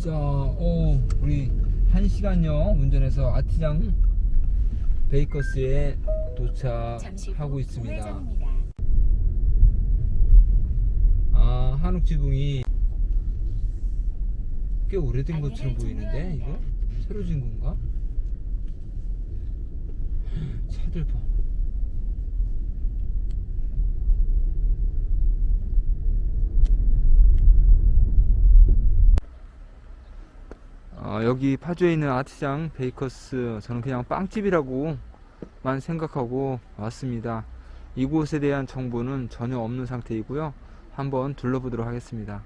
자, 오, 우리 한 시간여 운전해서 아티장 베이커스에 도착하고 있습니다. 아, 한옥 지붕이 꽤 오래된 것처럼 보이는데 이거. 새로 진 건가? 차들 봐. 아, 여기 파주에 있는 아티장 베이커스 저는 그냥 빵집이라고만 생각하고 왔습니다. 이곳에 대한 정보는 전혀 없는 상태이고요. 한번 둘러보도록 하겠습니다.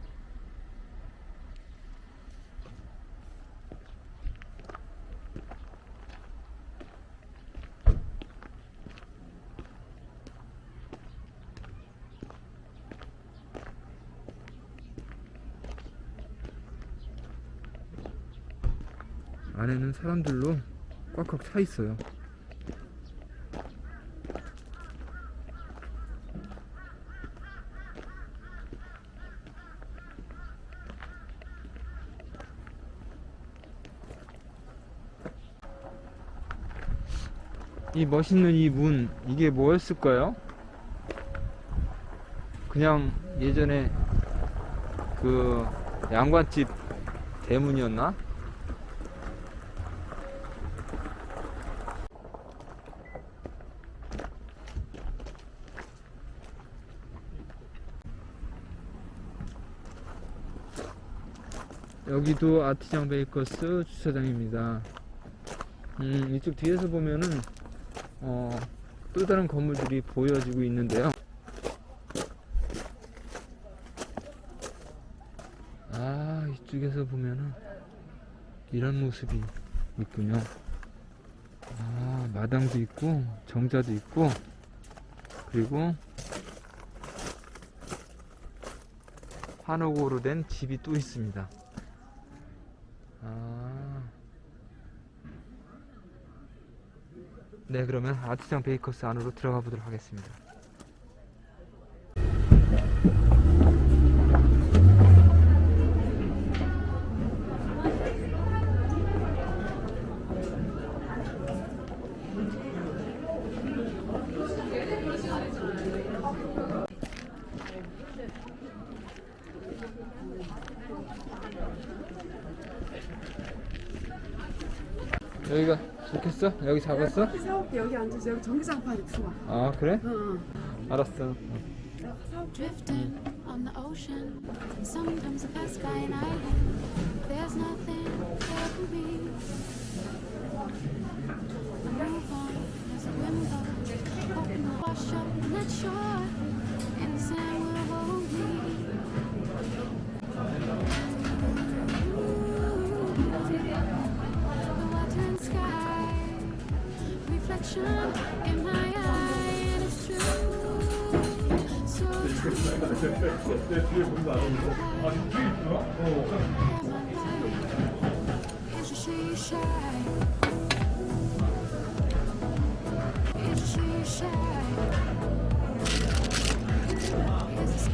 안에는 사람들로 꽉꽉 차 있어요. 이 멋있는 이 문, 이게 뭐였을까요? 그냥 예전에 그 양관집 대문이었나? 여기도 아티장 베이커스 주차장입니다. 음, 이쪽 뒤에서 보면은 어, 또 다른 건물들이 보여지고 있는데요. 아, 이쪽에서 보면은 이런 모습이 있군요. 아, 마당도 있고 정자도 있고 그리고 한옥으로 된 집이 또 있습니다. 아. 네, 그러면 아티장 베이커스 안으로 들어가 보도록 하겠습니다. 여기가 좋겠어? 여기 잡았어? 세워볼게 여기 앉아서 여기 전기장판이 좋아. 아, 그래? 응. 알았어. Drifting on the ocean. Sometimes I pass by and I true. Is a she shy? Is a she shy? Is is a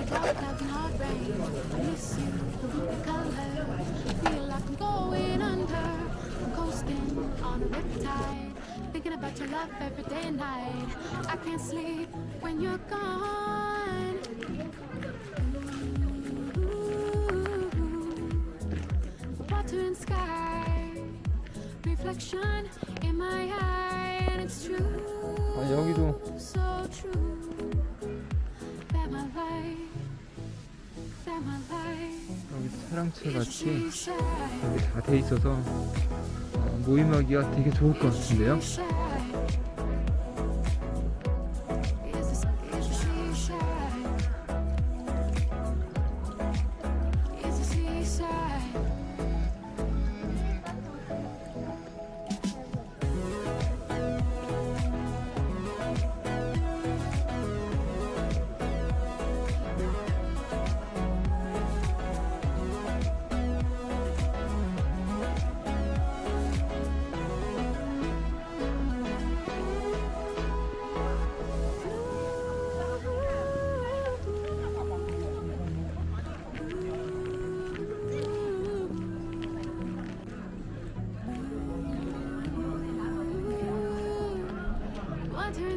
the dark clouds and hard rain I miss you, the weak color Feel like I'm going under I'm coasting on a riptide Thinking about your love every day and night I can't sleep when you're gone Ooh, Water and sky Reflection in my eye And it's true 아, 여기도 so true 여기 사랑채 같이 여기 다 돼 있어서 어, 모임하기가 되게 좋을 것 같은데요.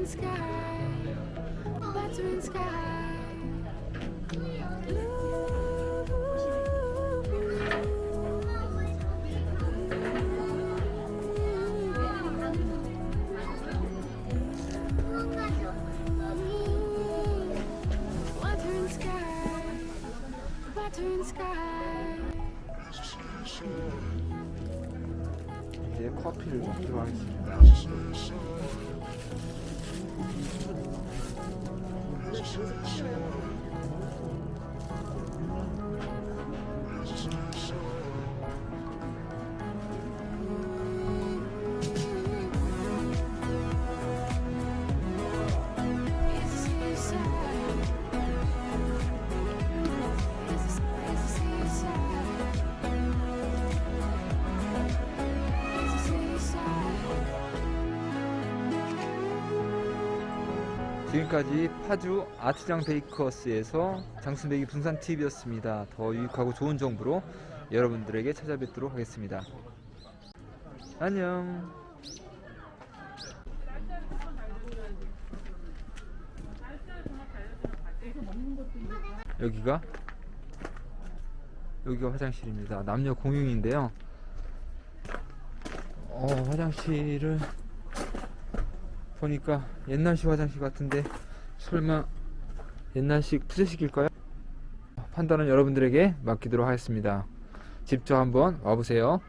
Battering sky, battering sky. Battering sky, battering sky. 이제 커피를 먹도록 하겠습니다. Thank you. 지금까지 파주 아트장 베이커스에서 장순배기 분산 TV였습니다. 더 유익하고 좋은 정보로 여러분들에게 찾아뵙도록 하겠습니다. 안녕. 여기가 여기가 화장실입니다. 남녀 공용인데요. 어, 화장실을 보니까 옛날식 화장실 같은데 설마 옛날식 푸세식일까요? 판단은 여러분들에게 맡기도록 하겠습니다. 직접 한번 와보세요.